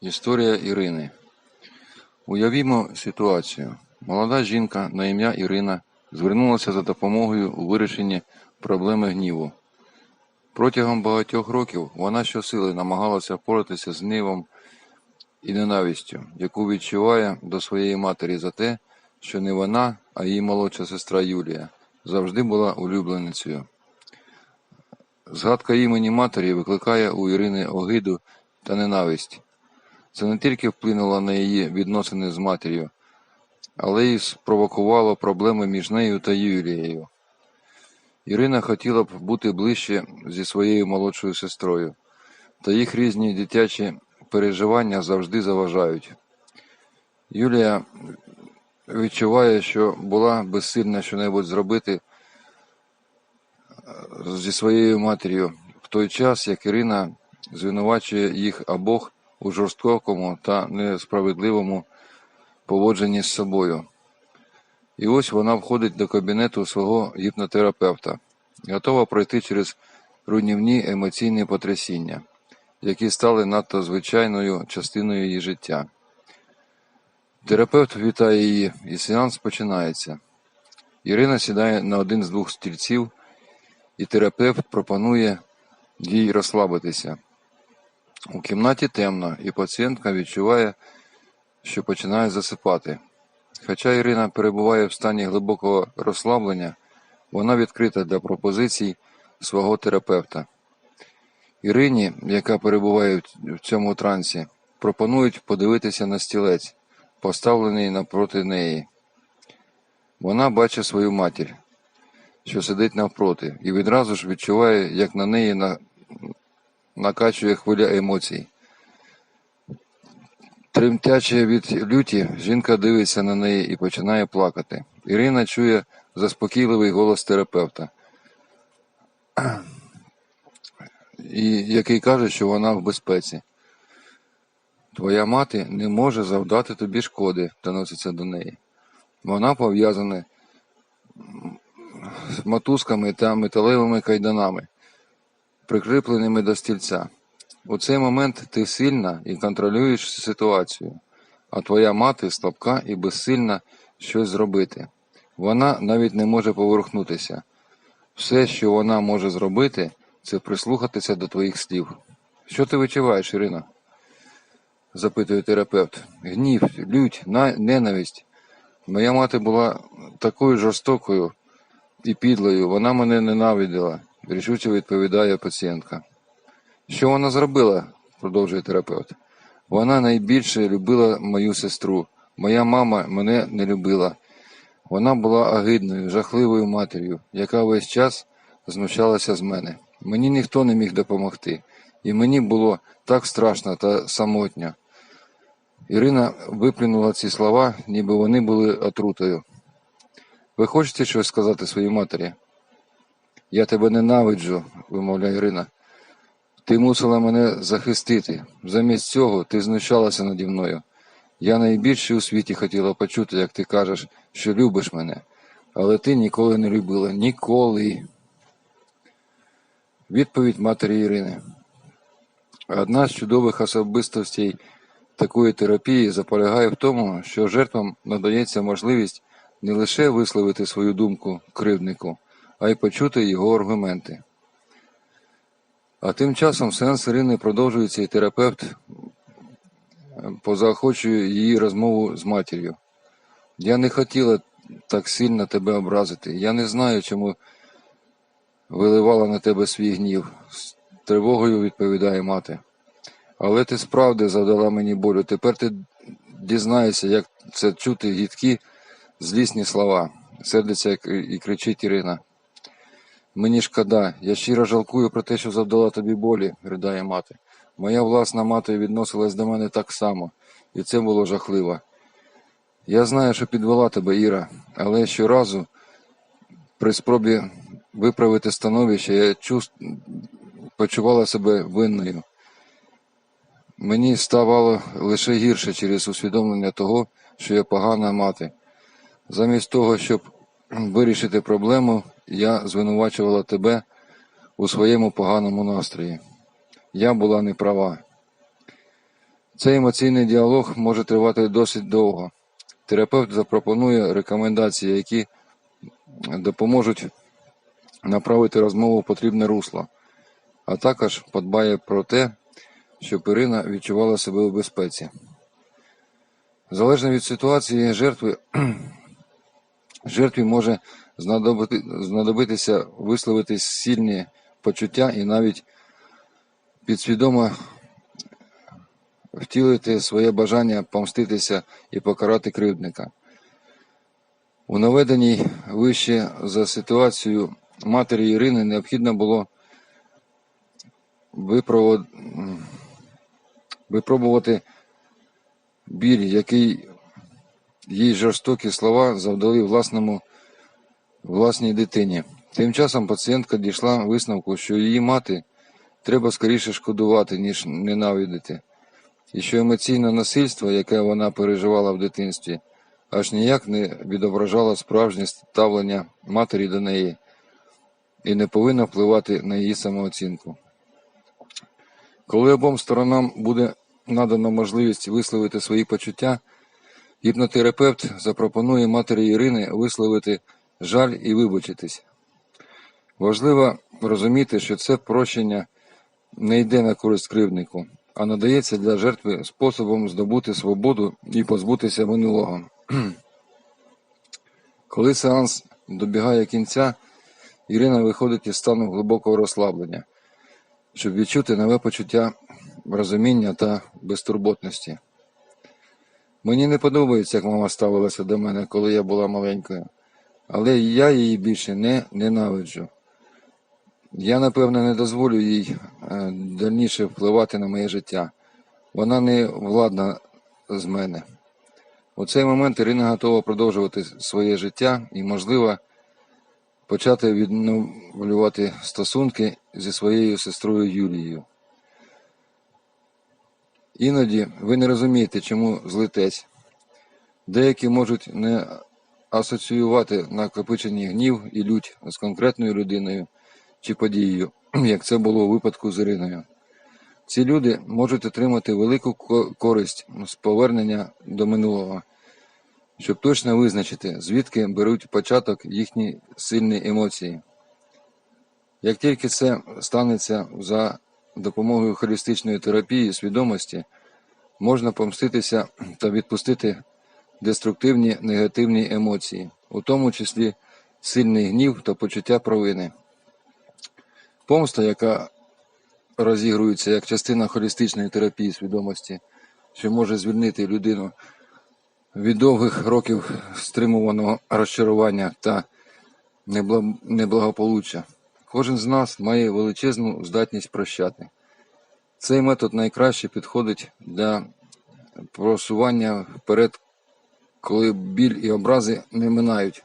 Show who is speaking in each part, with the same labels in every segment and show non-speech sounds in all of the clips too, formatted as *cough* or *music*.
Speaker 1: Історія Ірини. Уявімо ситуацію. Молода жінка на ім'я Ірина звернулася за допомогою у вирішенні проблеми гніву. Протягом багатьох років вона щосили намагалася впоратися з гнівом і ненавистю, яку відчуває до своєї матері за те, що не вона, а її молодша сестра Юлія завжди була улюбленицею. Згадка імені матері викликає у Ірини огиду та ненависть. Це не тільки вплинуло на її відносини з матір'ю, але й спровокувало проблеми між нею та Юлією. Ірина хотіла б бути ближче зі своєю молодшою сестрою, та їх різні дитячі переживання завжди заважають. Юлія відчуває, що була безсильна щонебудь зробити зі своєю матір'ю в той час, як Ірина звинувачує їх обох у жорстокому та несправедливому поводженні з собою. І ось вона входить до кабінету свого гіпнотерапевта, готова пройти через руйнівні емоційні потрясіння, які стали надто звичайною частиною її життя. Терапевт вітає її, і сеанс починається. Ірина сідає на один з двох стільців, і терапевт пропонує їй розслабитися. У кімнаті темно, і пацієнтка відчуває, що починає засипати. Хоча Ірина перебуває в стані глибокого розслаблення, вона відкрита для пропозицій свого терапевта. Ірині, яка перебуває в цьому трансі, пропонують подивитися на стілець, поставлений напроти неї. Вона бачить свою матір, що сидить навпроти, і відразу ж відчуває, як на неї. Накачує хвиля емоцій. Тремтячи від люті, жінка дивиться на неї і починає плакати. Ірина чує заспокійливий голос терапевта, який каже, що вона в безпеці. Твоя мати не може завдати тобі шкоди, доноситься до неї. Вона пов'язана з мотузками та металевими кайданами, прикріпленими до стільця. У цей момент ти сильна і контролюєш ситуацію, а твоя мати слабка і безсильна щось зробити. Вона навіть не може поворухнутися. Все, що вона може зробити, це прислухатися до твоїх слів. Що ти відчуваєш, Ірина? запитує терапевт. Гнів, лють, на- ненависть. Моя мати була такою жорстокою і підлою, вона мене ненавиділа, рішуче відповідає пацієнтка. Що вона зробила? продовжує терапевт. Вона найбільше любила мою сестру. Моя мама мене не любила. Вона була агидною, жахливою матір'ю, яка весь час знущалася з мене. Мені ніхто не міг допомогти, і мені було так страшно та самотньо. Ірина виплюнула ці слова, ніби вони були отрутою. Ви хочете щось сказати своїй матері? Я тебе ненавиджу, вимовляє Ірина. Ти мусила мене захистити. Замість цього ти знущалася наді мною. Я найбільше у світі хотіла почути, як ти кажеш, що любиш мене, але ти ніколи не любила. Ніколи. Відповідь матері Ірини. Одна з чудових особистостей такої терапії заполягає в тому, що жертвам надається можливість не лише висловити свою думку кривднику, а й почути його аргументи. А тим часом сеанс Ірини продовжується і терапевт е, позаохочує її розмову з матір'ю. Я не хотіла так сильно тебе образити. Я не знаю, чому виливала на тебе свій гнів. З тривогою відповідає мати. Але ти справді завдала мені болю. Тепер ти дізнаєшся, як це чути гідкі, злісні слова. Сердиться і кричить Ірина. Мені шкода, я щиро жалкую про те, що завдала тобі болі, ридає мати. Моя власна мати відносилась до мене так само, і це було жахливо. Я знаю, що підвела тебе, Іра, але щоразу при спробі виправити становище я чувств... почувала себе винною. Мені ставало лише гірше через усвідомлення того, що я погана мати. Замість того, щоб вирішити проблему, я звинувачувала тебе у своєму поганому настрої. Я була не права. Цей емоційний діалог може тривати досить довго. Терапевт запропонує рекомендації, які допоможуть направити розмову в потрібне русло, а також подбає про те, щоб Ірина відчувала себе у безпеці. Залежно від ситуації жертви, жертві може знадобити, знадобитися висловити сильні почуття і навіть підсвідомо втілити своє бажання помститися і покарати кривдника. У наведеній вище за ситуацію матері Ірини необхідно було випробувати біль, який їй жорстокі слова завдали власному власній дитині. Тим часом пацієнтка дійшла висновку, що її мати треба скоріше шкодувати, ніж ненавидити, і що емоційне насильство, яке вона переживала в дитинстві, аж ніяк не відображало справжнє ставлення матері до неї і не повинно впливати на її самооцінку. Коли обом сторонам буде надано можливість висловити свої почуття, гіпнотерапевт запропонує матері Ірини висловити жаль і вибачитись. Важливо розуміти, що це прощення не йде на користь кривднику, а надається для жертви способом здобути свободу і позбутися минулого. *clears throat* Коли сеанс добігає кінця, Ірина виходить із стану глибокого розслаблення, щоб відчути нове почуття розуміння та безтурботності. Мені не подобається, як мама ставилася до мене, коли я була маленькою, але я її більше не ненавиджу. Я, напевно, не дозволю їй е, дальніше впливати на моє життя. Вона не владна з мене. У цей момент Ірина готова продовжувати своє життя і, можливо, почати відновлювати стосунки зі своєю сестрою Юлією. Іноді ви не розумієте, чому злитець. Деякі можуть не асоціювати накопичені гнів і лють з конкретною людиною чи подією, *clears throat* як це було у випадку з Іриною. Ці люди можуть отримати велику користь з повернення до минулого, щоб точно визначити, звідки беруть початок їхні сильні емоції. Як тільки це станеться за допомогою холістичної терапії свідомості, можна помститися та відпустити деструктивні негативні емоції, у тому числі сильний гнів та почуття провини. Помста, яка розігрується як частина холістичної терапії свідомості, що може звільнити людину від довгих років стримуваного розчарування та неблагополуччя. Кожен з нас має величезну здатність прощати. Цей метод найкраще підходить для просування вперед, коли біль і образи не минають.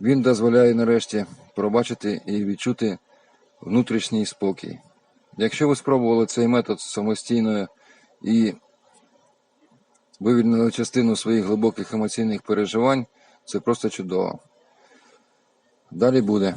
Speaker 1: Він дозволяє нарешті пробачити і відчути внутрішній спокій. Якщо ви спробували цей метод самостійно і вивільнили частину своїх глибоких емоційних переживань, це просто чудово. Далі буде.